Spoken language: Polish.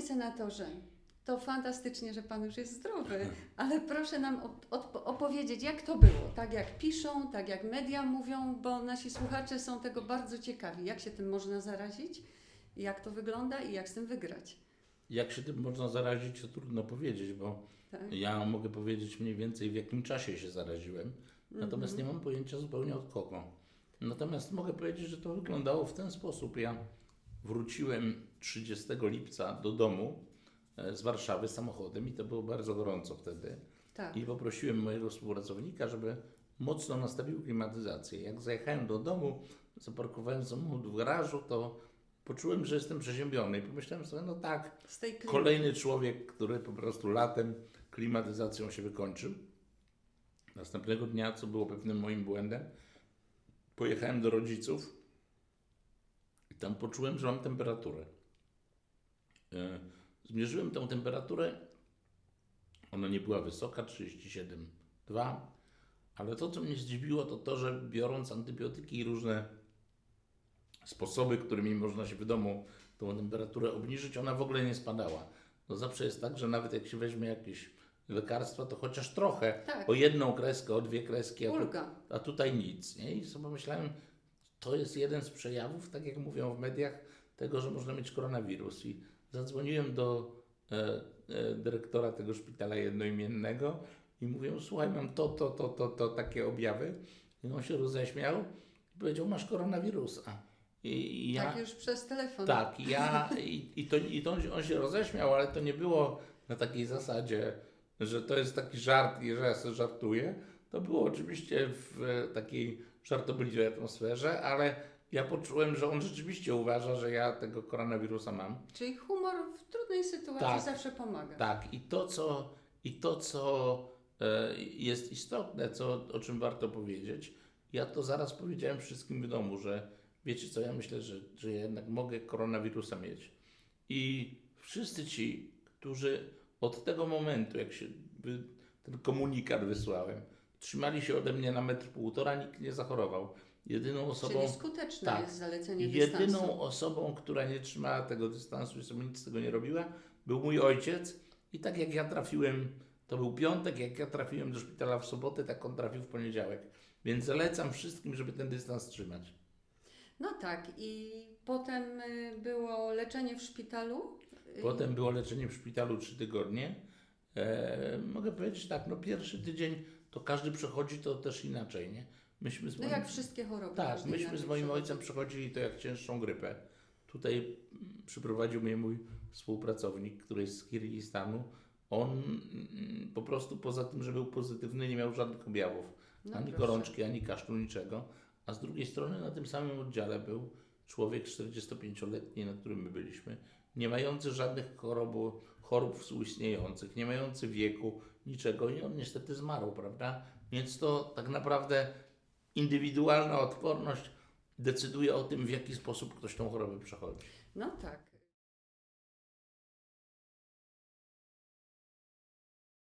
senatorze, to fantastycznie, że pan już jest zdrowy, ale proszę nam op- opowiedzieć, jak to było. Tak jak piszą, tak jak media mówią, bo nasi słuchacze są tego bardzo ciekawi. Jak się tym można zarazić, jak to wygląda i jak z tym wygrać. Jak się tym można zarazić, to trudno powiedzieć, bo Tak? ja mogę powiedzieć mniej więcej w jakim czasie się zaraziłem, natomiast nie mam pojęcia zupełnie od kogo. Natomiast mogę powiedzieć, że to wyglądało w ten sposób. Ja wróciłem 30 lipca do domu e, z Warszawy samochodem i to było bardzo gorąco wtedy. Tak. I poprosiłem mojego współpracownika, żeby mocno nastawił klimatyzację. Jak zajechałem do domu, zaparkowałem samochód w garażu, to poczułem, że jestem przeziębiony. I pomyślałem sobie, no tak, kolejny człowiek, który po prostu latem klimatyzacją się wykończył. Następnego dnia, co było pewnym moim błędem, pojechałem do rodziców i tam poczułem, że mam temperaturę. E, Zmierzyłem tę temperaturę. Ona nie była wysoka, 37,2, ale to, co mnie zdziwiło, to to, że biorąc antybiotyki i różne sposoby, którymi można się w domu tą temperaturę obniżyć, ona w ogóle nie spadała. No zawsze jest tak, że nawet jak się weźmie jakieś lekarstwa, to chociaż trochę, Tak. o jedną kreskę, o dwie kreski, a, tu, a tutaj nic. Nie? I sobie pomyślałem, to jest jeden z przejawów, tak jak mówią w mediach, tego, że można mieć koronawirus. I zadzwoniłem do e, e, dyrektora tego szpitala jednoimiennego i mówię, słuchaj, mam to, to, to, to, to, takie objawy. I on się roześmiał i powiedział, masz koronawirusa. I, i ja, Tak już przez telefon. tak, i ja, i, i, to, i to on, się- roześmiał, ale to nie było na takiej zasadzie, że to jest taki żart i że ja sobie żartuję. To było oczywiście w takiej żartobliwej atmosferze, ale ja poczułem, że on rzeczywiście uważa, że ja tego koronawirusa mam. Czyli humor w trudnej sytuacji Tak. zawsze pomaga. Tak, i to, co, i to, co e, jest istotne, co, o czym warto powiedzieć, ja to zaraz powiedziałem wszystkim w domu, że wiecie co, ja myślę, że, że ja jednak mogę koronawirusa mieć. I wszyscy ci, którzy od tego momentu, jak się ten komunikat wysłałem, trzymali się ode mnie na metr półtora, nikt nie zachorował. Jedyną osobą. Czyli skuteczne tak. jest zalecenie Jedyną dystansu. osobą, która nie trzymała tego dystansu i sobie nic z tego nie robiła, był mój ojciec. I tak jak ja trafiłem, to był piątek, jak ja trafiłem do szpitala w sobotę, tak on trafił w poniedziałek. Więc zalecam wszystkim, żeby ten dystans trzymać. No tak, i potem y, było leczenie w szpitalu. Y, Potem było leczenie w szpitalu trzy tygodnie. E, mogę powiedzieć tak, no pierwszy tydzień to każdy przechodzi to też inaczej, nie? Myśmy z No moim- jak wszystkie choroby. Tak, myśmy z moim ojcem przechodzili to jak cięższą grypę. Tutaj przyprowadził mnie mój współpracownik, który jest z Kirgistanu. On mm, po prostu poza tym, że był pozytywny, nie miał żadnych objawów. No ani proszę. gorączki, ani kaszlu, niczego. A z drugiej strony na tym samym oddziale był człowiek 45-letni, na którym my byliśmy, nie mający żadnych chorób, chorób współistniejących, nie mający wieku, niczego i on niestety zmarł, prawda? Więc to tak naprawdę indywidualna odporność decyduje o tym, w jaki sposób ktoś tą chorobę przechodzi. No tak.